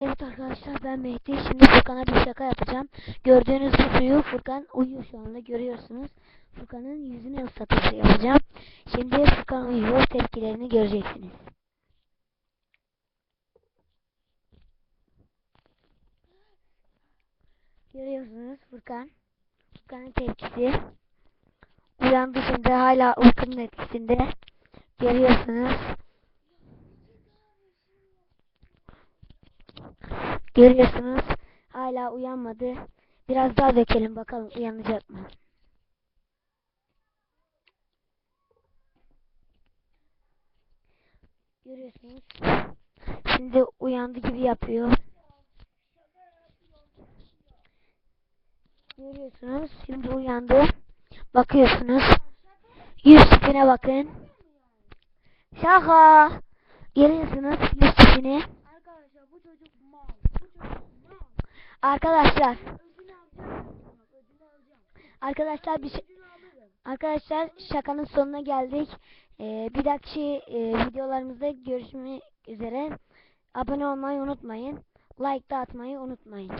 Evet arkadaşlar ben Mehdi. Şimdi Furkan'a bir şaka yapacağım. Gördüğünüz bu suyu Furkan uyuyor şu anda görüyorsunuz. Furkan'ın yüzüne ıslatıcı yapacağım. Şimdi Furkan uyuyor. Tepkilerini göreceksiniz. Görüyorsunuz Furkan. Furkan'ın tepkisi. Uyandı şimdi hala uykunun etkisinde. Görüyorsunuz. Görüyorsunuz hala uyanmadı. Biraz daha dökelim bakalım uyanacak mı? Görüyorsunuz. Şimdi uyandı gibi yapıyor. Görüyorsunuz şimdi uyandı. Bakıyorsunuz. Yüz tipine bakın. Şaka. Görüyorsunuz yüz Arkadaşlar, arkadaşlar bir şey- arkadaşlar şakanın sonuna geldik. Ee, bir dahaki e, videolarımızda görüşmek üzere. Abone olmayı unutmayın. Like da atmayı unutmayın.